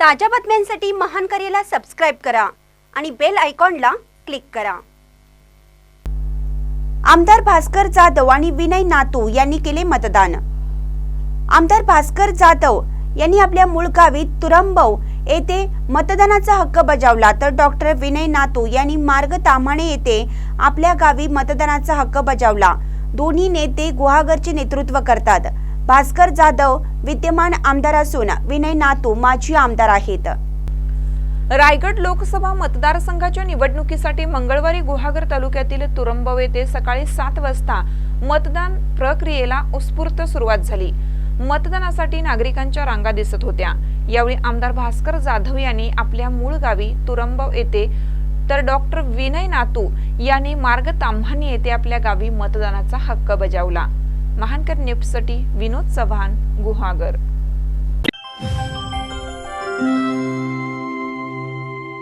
ताज्या बातम्यांसाठी महान करेला सबस्क्राईब करा आणि बेल आयकॉनला क्लिक करा. आमदार भास्कर जाधव आणि विनय नातू यांनी केले मतदान. आमदार भास्कर जाधव यांनी आपल्या मूळ गावी तुरंबव येथे मतदानाचा हक्क बजावला तर डॉक्टर विनय नातू यांनी मार्ग ताम्हाणे येथे आपल्या गावी मतदानाचा हक्क बजावला. दोन्ही नेते गुहागरचे नेतृत्व करतात. भास्कर जाधव विद्यमान आमदार असून विनय नातू माजी आमदार आहेत. रायगड लोकसभा मतदारसंघाच्या निवडणुकीसाठी मंगळवारी गुहागर तालुक्यातील तुरंबव येथे सकाळी सात वाजता मतदान प्रक्रियेला उत्स्फूर्त सुरुवात झाली. मतदानासाठी नागरिकांच्या रांगा दिसत होत्या. यावेळी आमदार भास्कर जाधव यांनी आपल्या मूळ गावी तुरंबव येथे तर डॉक्टर विनय नातू यांनी मार्ग ताम्हाणी येथे आपल्या गावी मतदानाचा हक्क बजावला. महानकर न्यूजसाठी विनोद चव्हाण गुहागर.